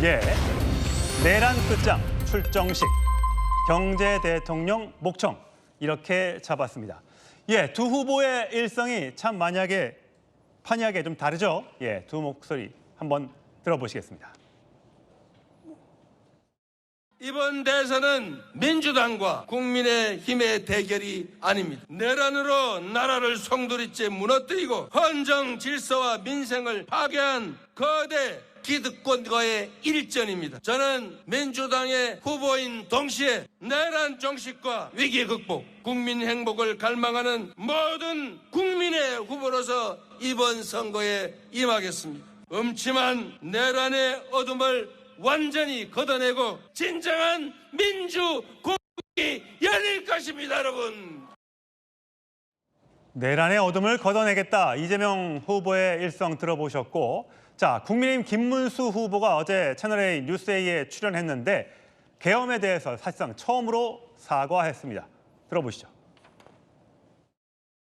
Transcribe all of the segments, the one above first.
예. 내란 끝장 출정식 경제 대통령 목청 이렇게 잡았습니다. 예, 두 후보의 일성이 참 만약에 판이하게 좀 다르죠. 예, 두 목소리 한번 들어보시겠습니다. 이번 대선은 민주당과 국민의힘의 대결이 아닙니다. 내란으로 나라를 송두리째 무너뜨리고 헌정 질서와 민생을 파괴한 거대 기득권과의 일전입니다. 저는 민주당의 후보인 동시에 내란 정식과 위기 극복, 국민 행복을 갈망하는 모든 국민의 후보로서 이번 선거에 임하겠습니다. 음침한 내란의 어둠을 완전히 걷어내고 진정한 민주 공국이 열릴 것입니다, 여러분. 내란의 어둠을 걷어내겠다. 이재명 후보의 일성 들어보셨고, 자 국민의힘 김문수 후보가 어제 채널A 뉴스A에 출연했는데 계엄에 대해서 사실상 처음으로 사과했습니다. 들어보시죠.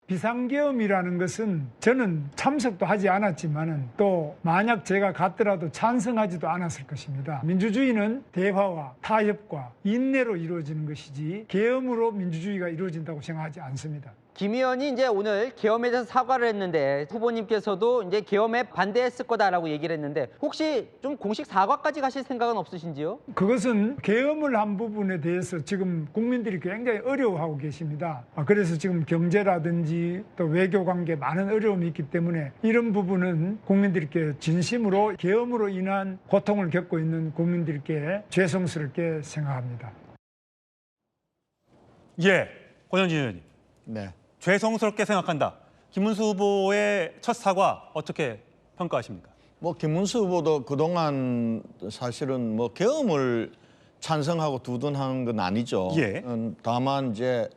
비상계엄이라는 것은 저는 참석도 하지 않았지만은 또 만약 제가 갔더라도 찬성하지도 않았을 것입니다. 민주주의는 대화와 타협과 인내로 이루어지는 것이지 계엄으로 민주주의가 이루어진다고 생각하지 않습니다. 김 의원이 이제 오늘 계엄에 대해서 사과를 했는데 후보님께서도 이제 계엄에 반대했을 거다라고 얘기를 했는데 혹시 좀 공식 사과까지 가실 생각은 없으신지요? 그것은 계엄을 한 부분에 대해서 지금 국민들이 굉장히 어려워하고 계십니다. 아, 그래서 지금 경제라든지 또 외교 관계 많은 어려움이 있기 때문에 이런 부분은 국민들께 진심으로 계엄으로 인한 고통을 겪고 있는 국민들께 죄송스럽게 생각합니다. 예, 권현진 의원님. 네. 죄송스럽게 생각한다. 김문수 후보의 첫 사과 어떻게 평가하십니까? 뭐 김문수 후보도 그동안 사실은 뭐 계엄을 찬성하고 두둔한 건 아니죠. 예. 음, 다만 이제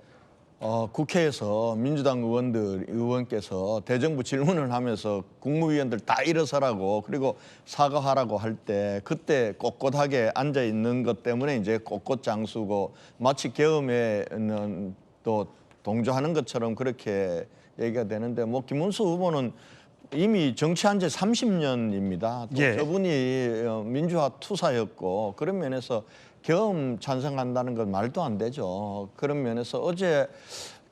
어, 국회에서 민주당 의원들 의원께서 대정부 질문을 하면서 국무위원들 다 일어서라고 그리고 사과하라고 할 때 그때 꼿꼿하게 앉아 있는 것 때문에 이제 꼿꼿 장수고 마치 계엄에는 또 동조하는 것처럼 그렇게 얘기가 되는데 뭐 김문수 후보는 이미 정치한 지 30년입니다. 또 예. 저분이 어, 민주화 투사였고 그런 면에서 계엄 찬성한다는 건 말도 안 되죠. 그런 면에서 어제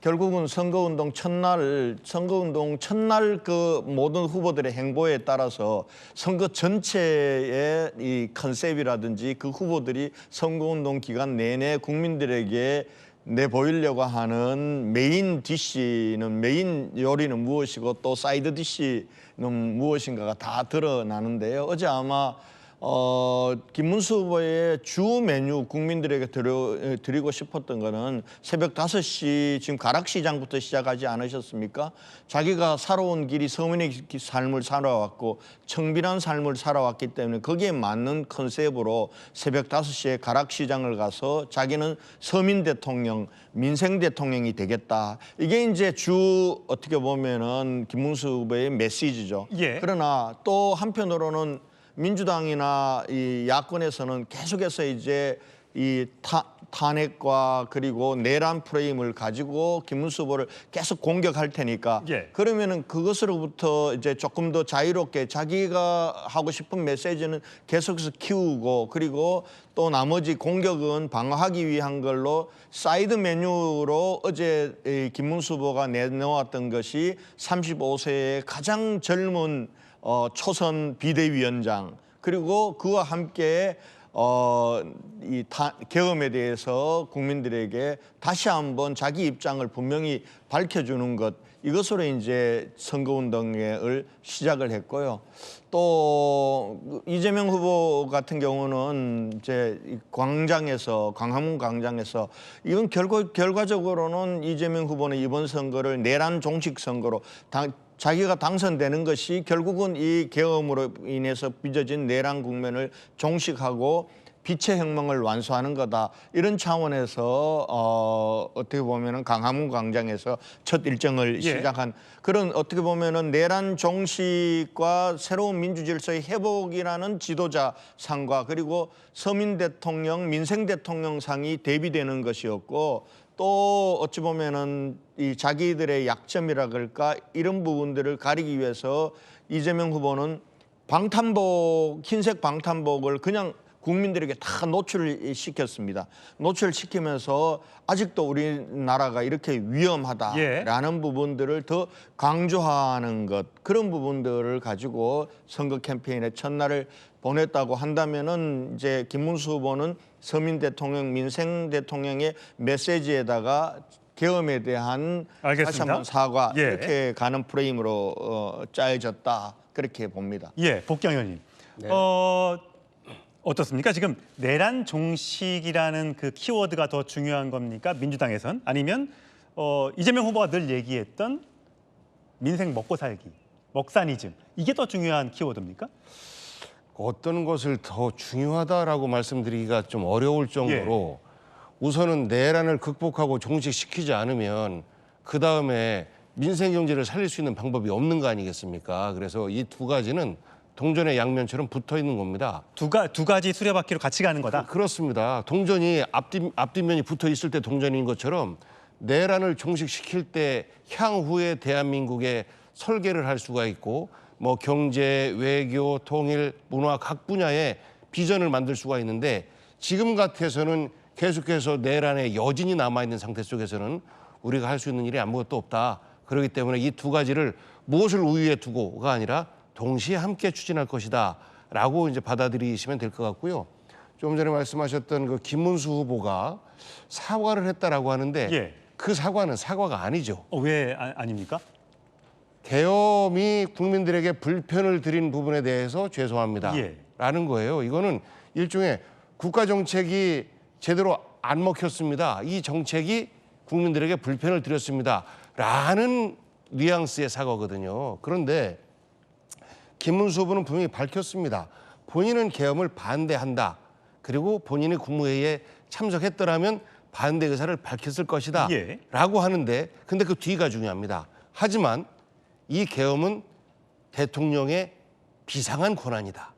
결국은 선거운동 첫날 선거운동 첫날 그 모든 후보들의 행보에 따라서 선거 전체의 이 컨셉이라든지 그 후보들이 선거운동 기간 내내 국민들에게 내보이려고 하는 메인 디쉬는 메인 요리는 무엇이고 또 사이드 디쉬는 무엇인가가 다 드러나는데요. 어제 아마 어, 김문수 후보의 주 메뉴 국민들에게 드려, 드리고 싶었던 거는 새벽 5시 지금 가락시장부터 시작하지 않으셨습니까? 자기가 살아온 길이 서민의 기- 삶을 살아왔고 청빈한 삶을 살아왔기 때문에 거기에 맞는 컨셉으로 새벽 5시에 가락시장을 가서 자기는 서민 대통령, 민생 대통령이 되겠다. 이게 이제 주 어떻게 보면은 김문수 후보의 메시지죠. 예. 그러나 또 한편으로는 민주당이나 이 야권에서는 계속해서 이제 이 타, 탄핵과 그리고 내란 프레임을 가지고 김문수 후보를 계속 공격할 테니까 예. 그러면은 그것으로부터 이제 조금 더 자유롭게 자기가 하고 싶은 메시지는 계속해서 키우고 그리고 또 나머지 공격은 방어하기 위한 걸로 사이드 메뉴로 어제 이 김문수 후보가 내놓았던 것이 35세의 가장 젊은 어, 초선 비대위원장 그리고 그와 함께 어, 이 타, 계엄에 대해서 국민들에게 다시 한번 자기 입장을 분명히 밝혀주는 것 이것으로 이제 선거운동을 시작을 했고요. 또 이재명 후보 같은 경우는 이제 이 광장에서 광화문 광장에서 이건 결과 결과적으로는 이재명 후보는 이번 선거를 내란 종식 선거로 당, 자기가 당선되는 것이 결국은 이 계엄으로 인해서 빚어진 내란 국면을 종식하고 빛의 혁명을 완수하는 거다 이런 차원에서 어, 어떻게 보면은 강화문 광장에서 첫 일정을 예. 시작한 그런 어떻게 보면은 내란 종식과 새로운 민주 질서의 회복이라는 지도자 상과 그리고 서민 대통령, 민생 대통령 상이 대비되는 것이었고 또 어찌 보면은 이 자기들의 약점이라 그럴까 이런 부분들을 가리기 위해서 이재명 후보는 방탄복 흰색 방탄복을 그냥 국민들에게 다 노출시켰습니다. 노출시키면서 아직도 우리나라가 이렇게 위험하다라는 예. 부분들을 더 강조하는 것 그런 부분들을 가지고 선거 캠페인의 첫날을 보냈다고 한다면은 이제 김문수 후보는 서민 대통령, 민생 대통령의 메시지에다가 계엄에 대한 다시 알겠습니다. 한번 사과 예. 이렇게 가는 프레임으로 어, 짜여졌다 그렇게 봅니다. 예, 복경 의원님. 네. 어, 어떻습니까? 지금 내란 종식이라는 그 키워드가 더 중요한 겁니까? 민주당에선 아니면 어, 이재명 후보가 늘 얘기했던 민생 먹고 살기, 먹사니즘 이게 더 중요한 키워드입니까? 어떤 것을 더 중요하다라고 말씀드리기가 좀 어려울 정도로 우선은 내란을 극복하고 종식시키지 않으면 그 다음에 민생 경제를 살릴 수 있는 방법이 없는 거 아니겠습니까? 그래서 이 두 가지는 동전의 양면처럼 붙어 있는 겁니다. 두, 가, 두 가지 수레바퀴로 같이 가는 거다. 그렇습니다. 동전이 앞뒤, 앞뒤면이 붙어 있을 때 동전인 것처럼 내란을 종식시킬 때 향후에 대한민국의 설계를 할 수가 있고 뭐 경제, 외교, 통일, 문화 각 분야에 비전을 만들 수가 있는데 지금 같아서는 계속해서 내란의 여진이 남아 있는 상태 속에서는 우리가 할 수 있는 일이 아무것도 없다. 그렇기 때문에 이 두 가지를 무엇을 우위에 두고가 아니라 동시에 함께 추진할 것이다 라고 이제 받아들이시면 될 것 같고요. 좀 전에 말씀하셨던 그 김문수 후보가 사과를 했다라고 하는데 예. 그 사과는 사과가 아니죠. 어, 왜 아, 아닙니까? 계엄이 국민들에게 불편을 드린 부분에 대해서 죄송합니다. 예. 라는 거예요. 이거는 일종의 국가 정책이 제대로 안 먹혔습니다. 이 정책이 국민들에게 불편을 드렸습니다. 라는 뉘앙스의 사과거든요. 그런데 김문수 후보는 분명히 밝혔습니다. 본인은 계엄을 반대한다. 그리고 본인이 국무회의에 참석했더라면 반대 의사를 밝혔을 것이다. 예. 라고 하는데 근데 그 뒤가 중요합니다. 하지만 이 계엄은 대통령의 비상한 권한이다.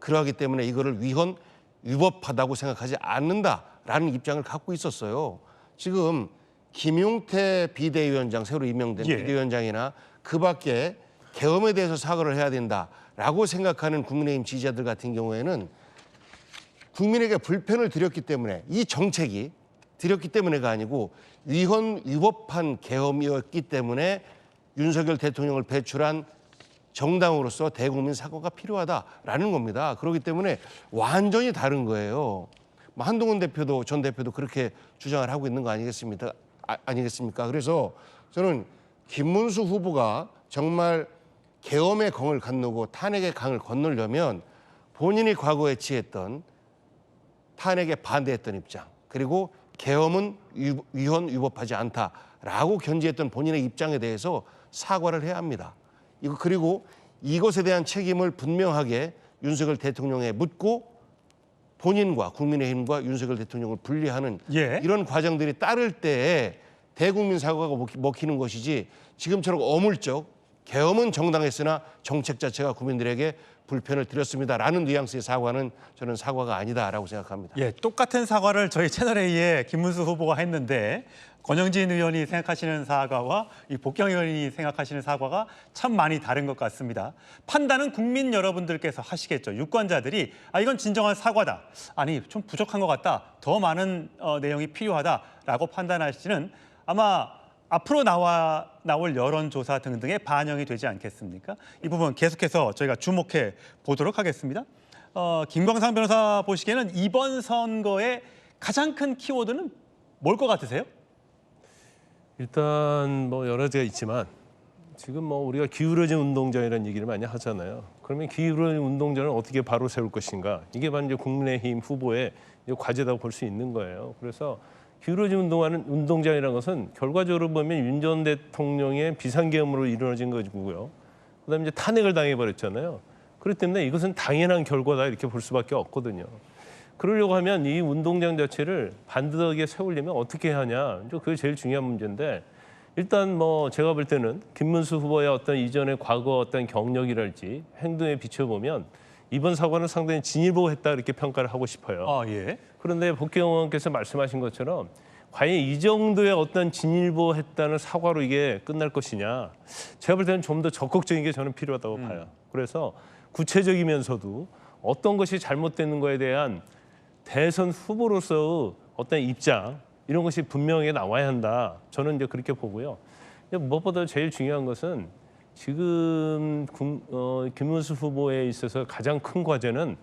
그러하기 때문에 이거를 위헌 위법하다고 생각하지 않는다라는 입장을 갖고 있었어요. 지금 김용태 비대위원장 새로 임명된 예. 비대위원장이나 그 밖에 계엄에 대해서 사과를 해야 된다라고 생각하는 국민의힘 지지자들 같은 경우에는 국민에게 불편을 드렸기 때문에 이 정책이 드렸기 때문에가 아니고 위헌 위법한 계엄이었기 때문에 윤석열 대통령을 배출한 정당으로서 대국민 사과가 필요하다라는 겁니다. 그렇기 때문에 완전히 다른 거예요. 뭐 한동훈 대표도 전 대표도 그렇게 주장을 하고 있는 거 아니겠습니까? 아, 아니겠습니까? 그래서 저는 김문수 후보가 정말 계엄의 공을 건너고 탄핵의 강을 건너려면 본인이 과거에 취했던 탄핵에 반대했던 입장 그리고 계엄은 위- 위헌 위법하지 않다라고 견지했던 본인의 입장에 대해서 사과를 해야 합니다. 이거 그리고 이것에 대한 책임을 분명하게 윤석열 대통령에 묻고 본인과 국민의힘과 윤석열 대통령을 분리하는 예. 이런 과정들이 따를 때에 대국민 사과가 먹히- 먹히는 것이지 지금처럼 어물쩍 계엄은 정당했으나 정책 자체가 국민들에게 불편을 드렸습니다라는 뉘앙스의 사과는 저는 사과가 아니다라고 생각합니다. 예, 똑같은 사과를 저희 채널 A에 김문수 후보가 했는데 권영진 의원이 생각하시는 사과와 이 복경 의원이 생각하시는 사과가 참 많이 다른 것 같습니다. 판단은 국민 여러분들께서 하시겠죠. 유권자들이 아 이건 진정한 사과다. 아니 좀 부족한 것 같다. 더 많은 어, 내용이 필요하다라고 판단하시는 아마 앞으로 나와 나올 여론조사 등등에 반영이 되지 않겠습니까? 이 부분 계속해서 저희가 주목해 보도록 하겠습니다. 어, 김광상 변호사 보시기에는 이번 선거의 가장 큰 키워드는 뭘 것 같으세요? 일단 뭐 여러 가지가 있지만 지금 뭐 우리가 기울어진 운동장이라는 얘기를 많이 하잖아요. 그러면 기울어진 운동장을 어떻게 바로 세울 것인가? 이게 바로 이제 국민의힘 후보의 이제 과제라고 볼 수 있는 거예요. 그래서 기울어진 운동하는 운동장이라는 것은 결과적으로 보면 윤 전 대통령의 비상계엄으로 이루어진 거고요. 그다음에 이제 탄핵을 당해버렸잖아요. 그렇기 때문에 이것은 당연한 결과다 이렇게 볼 수밖에 없거든요. 그러려고 하면 이 운동장 자체를 반듯하게 세우려면 어떻게 하냐. 그게 제일 중요한 문제인데 일단 뭐 제가 볼 때는 김문수 후보의 어떤 이전의 과거 어떤 경력이랄지 행동에 비춰보면 이번 사과는 상당히 진일보했다 이렇게 평가를 하고 싶어요. 아 예. 그런데 복경 의원께서 말씀하신 것처럼 과연 이 정도의 어떤 진일보했다는 사과로 이게 끝날 것이냐? 제가 볼 때는 좀 더 적극적인 게 저는 필요하다고 봐요. 그래서 구체적이면서도 어떤 것이 잘못되는 거에 대한 대선 후보로서 어떤 입장 이런 것이 분명하게 나와야 한다. 저는 이제 그렇게 보고요. 무엇보다 제일 중요한 것은 지금 국- 어, 김문수 후보에 있어서 가장 큰 과제는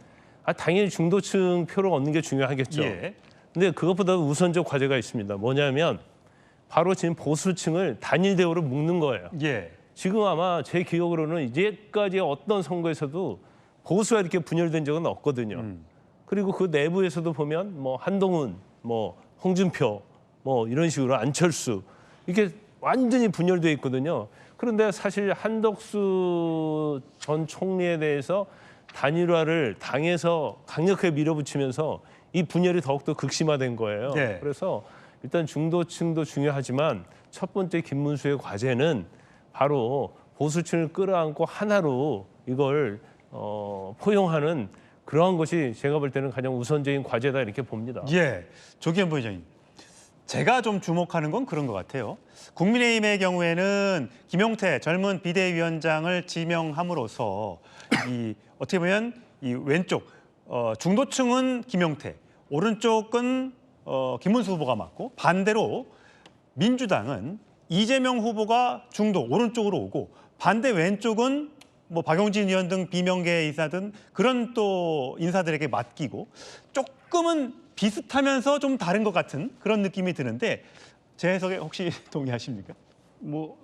아, 당연히 중도층 표를 얻는 게 중요하겠죠. 예. 근데 그것보다 우선적 과제가 있습니다. 뭐냐면 바로 지금 보수층을 단일 대우로 묶는 거예요. 예. 지금 아마 제 기억으로는 이제까지 어떤 선거에서도 보수가 이렇게 분열된 적은 없거든요. 그리고 그 내부에서도 보면 뭐 한동훈, 뭐 홍준표, 뭐 이런 식으로 안철수 이게 완전히 분열돼 있거든요. 그런데 사실 한덕수 전 총리에 대해서 단일화를 당에서 강력하게 밀어붙이면서 이 분열이 더욱더 극심화된 거예요. 네. 그래서 일단 중도층도 중요하지만 첫 번째 김문수의 과제는 바로 보수층을 끌어안고 하나로 이걸 어, 포용하는 그러한 것이 제가 볼 때는 가장 우선적인 과제다 이렇게 봅니다. 예, 조기현 부회장님. 제가 좀 주목하는 건 그런 것 같아요. 국민의힘의 경우에는 김용태 젊은 비대위원장을 지명함으로써 이 어떻게 보면 이 왼쪽 어, 중도층은 김용태, 오른쪽은 어, 김문수 후보가 맞고 반대로 민주당은 이재명 후보가 중도 오른쪽으로 오고 반대 왼쪽은 뭐 박용진 의원 등 비명계 인사든 그런 또 인사들에게 맡기고 조금은 비슷하면서 좀 다른 것 같은 그런 느낌이 드는데 제 해석에 혹시 동의하십니까? 뭐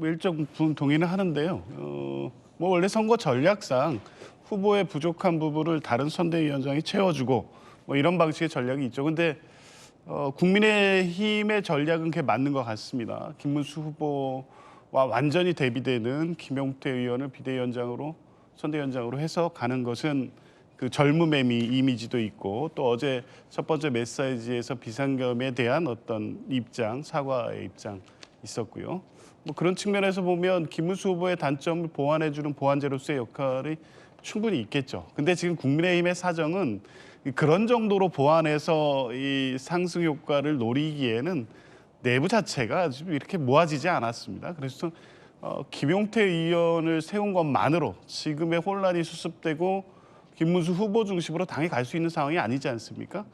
일정 부분 동의는 하는데요. 어, 뭐 원래 선거 전략상 후보의 부족한 부분을 다른 선대위원장이 채워주고 뭐 이런 방식의 전략이 있죠. 근데 어, 국민의힘의 전략은 그게 맞는 것 같습니다. 김문수 후보와 완전히 대비되는 김용태 의원을 비대위원장으로 선대위원장으로 해서 가는 것은 그 젊음의 미- 이미지도 있고 또 어제 첫 번째 메시지에서 비상겸에 대한 어떤 입장, 사과의 입장 있었고요. 뭐 그런 측면에서 보면 김문수 후보의 단점을 보완해주는 보완제로서의 역할이 충분히 있겠죠. 근데 지금 국민의힘의 사정은 그런 정도로 보완해서 이 상승 효과를 노리기에는 내부 자체가 지금 이렇게 모아지지 않았습니다. 그래서 어, 김용태 의원을 세운 것만으로 지금의 혼란이 수습되고 김문수 후보 중심으로 당이 갈 수 있는 상황이 아니지 않습니까?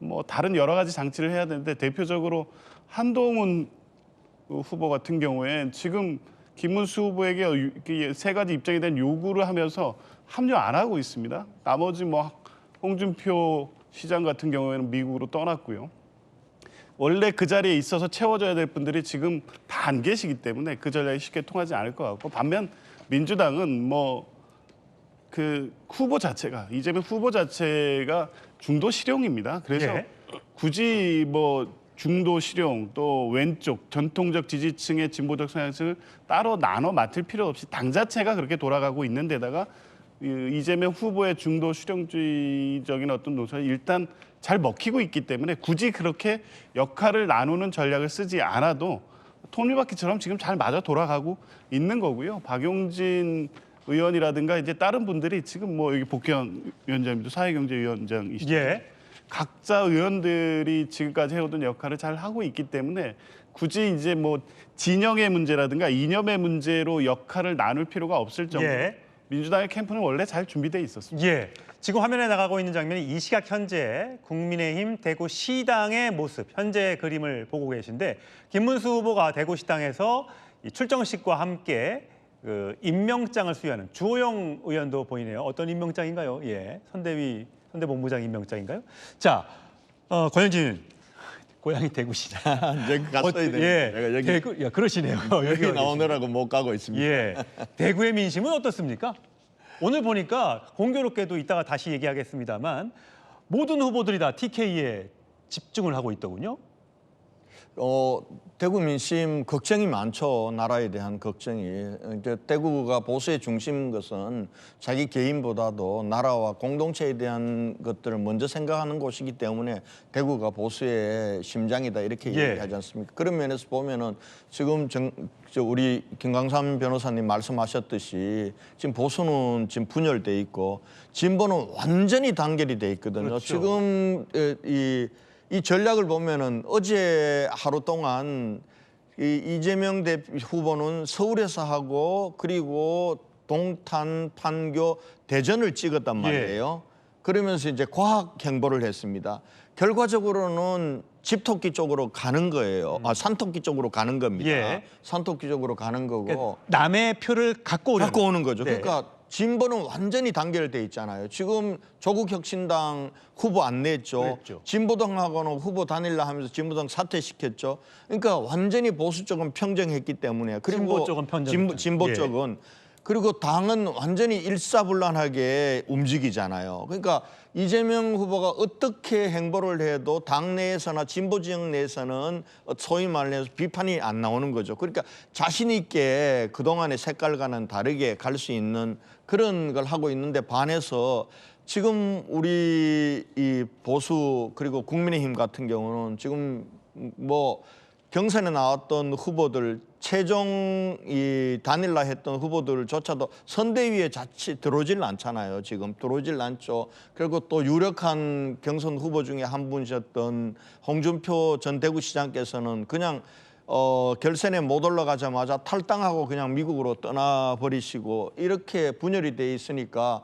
뭐 다른 여러 가지 장치를 해야 되는데 대표적으로 한동훈 그 후보 같은 경우엔 지금 김문수 후보에게 유- 이세 가지 입장에 대한 요구를 하면서 합류 안 하고 있습니다. 나머지 뭐 홍준표 시장 같은 경우에는 미국으로 떠났고요. 원래 그 자리에 있어서 채워줘야 될 분들이 지금 다 안 계시기 때문에 그 전략이 쉽게 통하지 않을 것 같고 반면 민주당은 뭐 그 후보 자체가 이재명 후보 자체가 중도 실용입니다. 그래서 예. 굳이 뭐 중도 실용 또 왼쪽 전통적 지지층의 진보적 성향을 따로 나눠 맡을 필요 없이 당 자체가 그렇게 돌아가고 있는 데다가 이 이재명 후보의 중도 실용주의적인 어떤 노선이 일단 잘 먹히고 있기 때문에 굳이 그렇게 역할을 나누는 전략을 쓰지 않아도 톱니바퀴처럼 지금 잘 맞아 돌아가고 있는 거고요. 박용진 의원이라든가 이제 다른 분들이 지금 뭐 여기 복현 위원장님도 사회경제위원장이시죠. 예. 각자 의원들이 지금까지 해오던 역할을 잘 하고 있기 때문에 굳이 이제 뭐 진영의 문제라든가 이념의 문제로 역할을 나눌 필요가 없을 정도로 예. 민주당의 캠프는 원래 잘 준비돼 있었습니다. 예. 지금 화면에 나가고 있는 장면이 이 시각 현재 국민의힘 대구 시당의 모습, 현재 그림을 보고 계신데 김문수 후보가 대구 시당에서 이 출정식과 함께 그 임명장을 수여하는 주호영 의원도 보이네요. 어떤 임명장인가요? 예, 선대위 선대본부장 임명장인가요? 자, 어, 권현진 고향이 대구시다. 이제 갔어야 되는데 예, 내가 여기 대구, 야, 그러시네요. 여기 와 나오느라고 못 가고 있습니다. 예. 대구의 민심은 어떻습니까? 오늘 보니까 공교롭게도 이따가 다시 얘기하겠습니다만 모든 후보들이 다 TK에 집중을 하고 있더군요. 어, 대구 민심 걱정이 많죠. 나라에 대한 걱정이. 이제 대구가 보수의 중심인 것은 자기 개인보다도 나라와 공동체에 대한 것들을 먼저 생각하는 곳이기 때문에 대구가 보수의 심장이다 이렇게 예. 얘기하지 않습니까? 그런 면에서 보면은 지금 정, 저 우리 김광삼 변호사님 말씀하셨듯이 지금 보수는 지금 분열돼 있고 진보는 완전히 단결이 돼 있거든요. 그렇죠. 지금 에, 이, 이 전략을 보면은 어제 하루 동안 이 이재명 대 후보는 서울에서 하고 그리고 동탄, 판교, 대전을 찍었단 말이에요. 그러면서 이제 과학 행보를 했습니다. 결과적으로는 집토끼 쪽으로 가는 거예요. 아, 산토끼 쪽으로 가는 겁니다. 예. 산토끼 쪽으로 가는 거고. 그러니까 남의 표를 갖고 갖고 오는 거죠. 네. 그러니까 진보는 완전히 단결돼 있잖아요. 지금 조국 혁신당 후보 안 냈죠. 그랬죠. 진보당하고는 후보 단일화 하면서 진보당 사퇴시켰죠. 그러니까 완전히 보수 쪽은 평정했기 때문에 그리고 진보 쪽은 평정했죠. 진보, 진보 예. 쪽은 그리고 당은 완전히 일사불란하게 움직이잖아요. 그러니까 이재명 후보가 어떻게 행보를 해도 당 내에서나 진보 지역 내에서는 소위 말해서 비판이 안 나오는 거죠. 그러니까 자신 있게 그동안의 색깔과는 다르게 갈 수 있는 그런 걸 하고 있는데 반해서 지금 우리 이 보수 그리고 국민의힘 같은 경우는 지금 뭐 경선에 나왔던 후보들 최종 이 단일화 했던 후보들조차도 선대위에 자칫 들어오질 않잖아요. 지금 들어오질 않죠. 그리고 또 유력한 경선 후보 중에 한 분이셨던 홍준표 전 대구시장께서는 그냥 어, 결선에 못 올라가자마자 탈당하고 그냥 미국으로 떠나버리시고 이렇게 분열이 돼 있으니까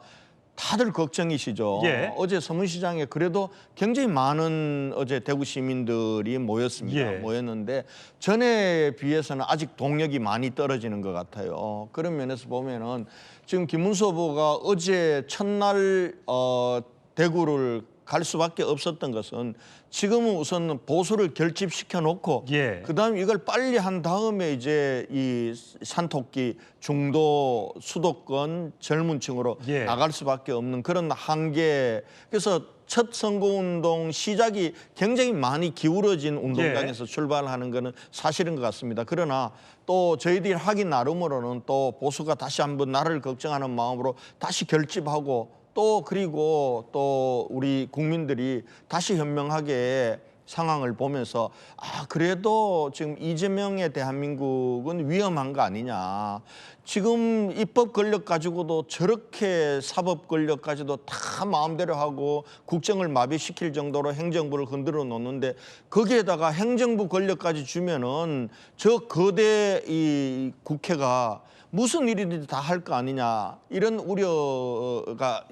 다들 걱정이시죠. 예. 어제 서문시장에 그래도 굉장히 많은 어제 대구 시민들이 모였습니다. 예. 모였는데 전에 비해서는 아직 동력이 많이 떨어지는 것 같아요. 그런 면에서 보면은 지금 김문수 후보가 어제 첫날 어, 대구를 갈 수밖에 없었던 것은 지금은 우선 보수를 결집시켜 놓고 예. 그다음 이걸 빨리 한 다음에 이제 이 산토끼 중도 수도권 젊은층으로 예. 나갈 수밖에 없는 그런 한계. 그래서 첫 선거운동 시작이 굉장히 많이 기울어진 운동장에서 출발하는 것은 사실인 것 같습니다. 그러나 또 저희들이 하기 나름으로는 또 보수가 다시 한번 나를 걱정하는 마음으로 다시 결집하고 또 그리고 또 우리 국민들이 다시 현명하게 상황을 보면서 아 그래도 지금 이재명의 대한민국은 위험한 거 아니냐. 지금 입법 권력 가지고도 저렇게 사법 권력까지도 다 마음대로 하고 국정을 마비시킬 정도로 행정부를 흔들어 놓는데 거기에다가 행정부 권력까지 주면은 저 거대 이 국회가 무슨 일이든지 다 할 거 아니냐. 이런 우려가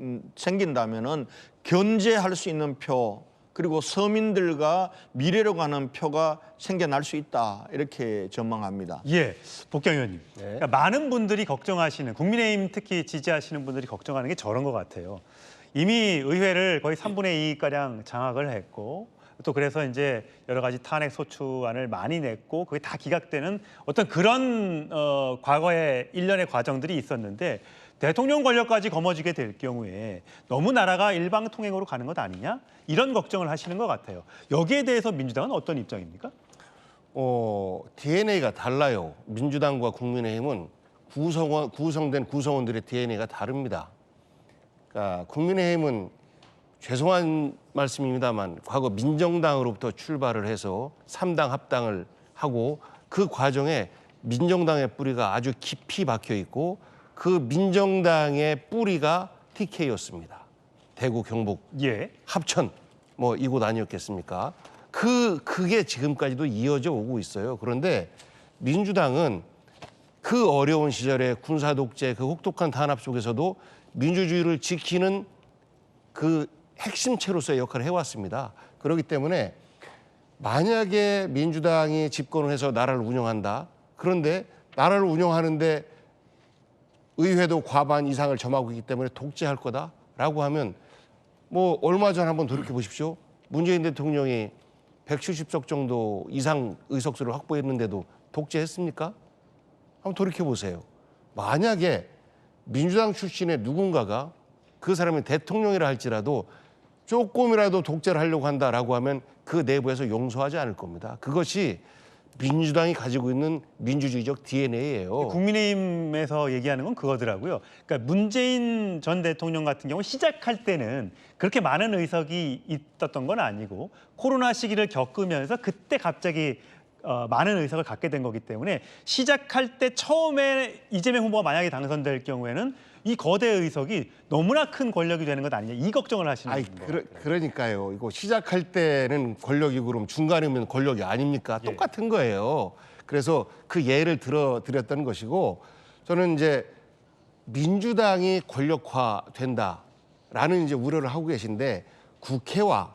음, 생긴다면은 견제할 수 있는 표 그리고 서민들과 미래로 가는 표가 생겨날 수 있다 이렇게 전망합니다. 예, 복경 의원님. 그러니까 많은 분들이 걱정하시는 국민의힘 특히 지지하시는 분들이 걱정하는 게 저런 것 같아요. 이미 의회를 거의 3분의 2 가량 장악을 했고 또 그래서 이제 여러 가지 탄핵 소추안을 많이 냈고 그게 다 기각되는 어떤 그런 어, 과거의 일련의 과정들이 있었는데 대통령 권력까지 거머쥐게 될 경우에 너무 나라가 일방 통행으로 가는 것 아니냐 이런 걱정을 하시는 것 같아요. 여기에 대해서 민주당은 어떤 입장입니까? 어, DNA가 달라요. 민주당과 국민의힘은 구성원, 구성된 구성원들의 DNA가 다릅니다. 그러니까 국민의힘은 죄송한 말씀입니다만 과거 민정당으로부터 출발을 해서 삼당 합당을 하고 그 과정에 민정당의 뿌리가 아주 깊이 박혀 있고 그 민정당의 뿌리가 TK였습니다. 대구 경북 예. 합천 뭐 이곳 아니었겠습니까? 그 그게 지금까지도 이어져 오고 있어요. 그런데 민주당은 그 어려운 시절에 군사 독재 그 혹독한 탄압 속에서도 민주주의를 지키는 그 핵심체로서의 역할을 해왔습니다. 그렇기 때문에 만약에 민주당이 집권을 해서 나라를 운영한다. 그런데 나라를 운영하는데 의회도 과반 이상을 점하고 있기 때문에 독재할 거다라고 하면 뭐 얼마 전 한번 돌이켜 보십시오. 문재인 대통령이 170석 정도 이상 의석수를 확보했는데도 독재했습니까? 한번 돌이켜 보세요. 만약에 민주당 출신의 누군가가 그 사람이 대통령이라 할지라도 조금이라도 독재를 하려고 한다라고 하면 그 내부에서 용서하지 않을 겁니다. 그것이 민주당이 가지고 있는 민주주의적 DNA예요. 국민의힘에서 얘기하는 건 그거더라고요. 그러니까 문재인 전 대통령 같은 경우 시작할 때는 그렇게 많은 의석이 있었던 건 아니고 코로나 시기를 겪으면서 그때 갑자기 어, 많은 의석을 갖게 된 거기 때문에 시작할 때 처음에 이재명 후보가 만약에 당선될 경우에는 이 거대 의석이 너무나 큰 권력이 되는 것 아니냐 이 걱정을 하시는 아이 거예요. 그러, 그러니까요. 이거 시작할 때는 권력이고 그럼 중간이면 권력이 아닙니까? 똑같은 거예요. 그래서 그 예를 들어 드렸던 것이고 저는 이제 민주당이 권력화된다라는 이제 우려를 하고 계신데 국회와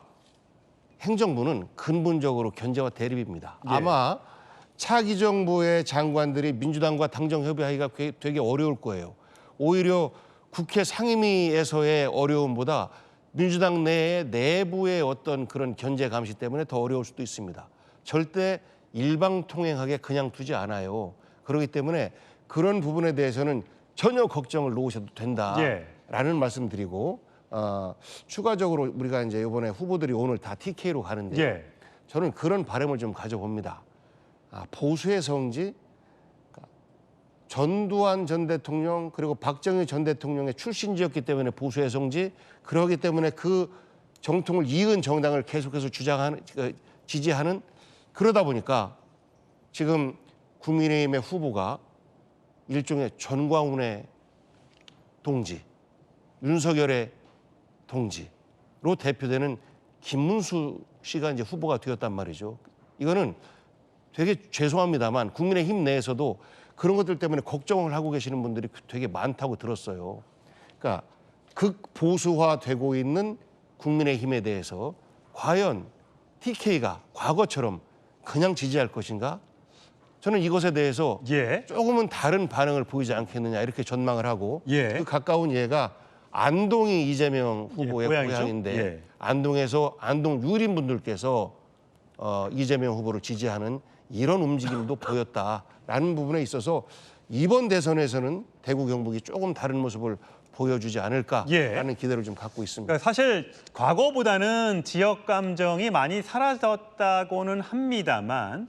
행정부는 근본적으로 견제와 대립입니다. 예. 아마 차기 정부의 장관들이 민주당과 당정 협의하기가 꽤- 되게 어려울 거예요. 오히려 국회 상임위에서의 어려움보다 민주당 내의 내부의 어떤 그런 견제 감시 때문에 더 어려울 수도 있습니다. 절대 일방통행하게 그냥 두지 않아요. 그렇기 때문에 그런 부분에 대해서는 전혀 걱정을 놓으셔도 예. 된다라는 말씀드리고 어, 추가적으로 우리가 이제 이번에 후보들이 오늘 다 TK로 가는데 예. 저는 그런 바람을 좀 가져봅니다. 아, 보수의 성지, 전두환 전 대통령 그리고 박정희 전 대통령의 출신지였기 때문에 보수의 성지, 그러기 때문에 그 정통을 이은 정당을 계속해서 주장하는 그, 지지하는 그러다 보니까 지금 국민의힘의 후보가 일종의 전광훈의 동지, 윤석열의 동지로 대표되는 김문수 씨가 이제 후보가 되었단 말이죠. 이거는 되게 죄송합니다만 국민의힘 내에서도 그런 것들 때문에 걱정을 하고 계시는 분들이 되게 많다고 들었어요. 그러니까 극보수화되고 있는 국민의힘에 대해서 과연 TK가 과거처럼 그냥 지지할 것인가? 저는 이것에 대해서 예. 조금은 다른 반응을 보이지 않겠느냐 이렇게 전망을 하고 예. 그 가까운 예가 안동이 이재명 후보의 고향이죠? 고향인데 예. 안동에서 안동 유림 분들께서 어, 이재명 후보를 지지하는 이런 움직임도 보였다라는 부분에 있어서 이번 대선에서는 대구 경북이 조금 다른 모습을 보여주지 않을까라는 예. 기대를 좀 갖고 있습니다. 그러니까 사실 과거보다는 지역 감정이 많이 사라졌다고는 합니다만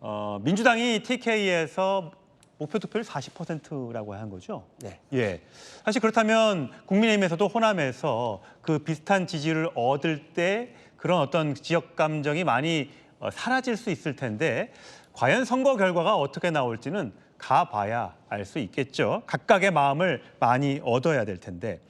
어, 민주당이 TK에서 목표 투표율 40%라고 한 거죠. 네. 예. 사실 그렇다면 국민의힘에서도 호남에서 그 비슷한 지지를 얻을 때 그런 어떤 지역 감정이 많이 어, 사라질 수 있을 텐데 과연 선거 결과가 어떻게 나올지는 가봐야 알 수 있겠죠. 각각의 마음을 많이 얻어야 될 텐데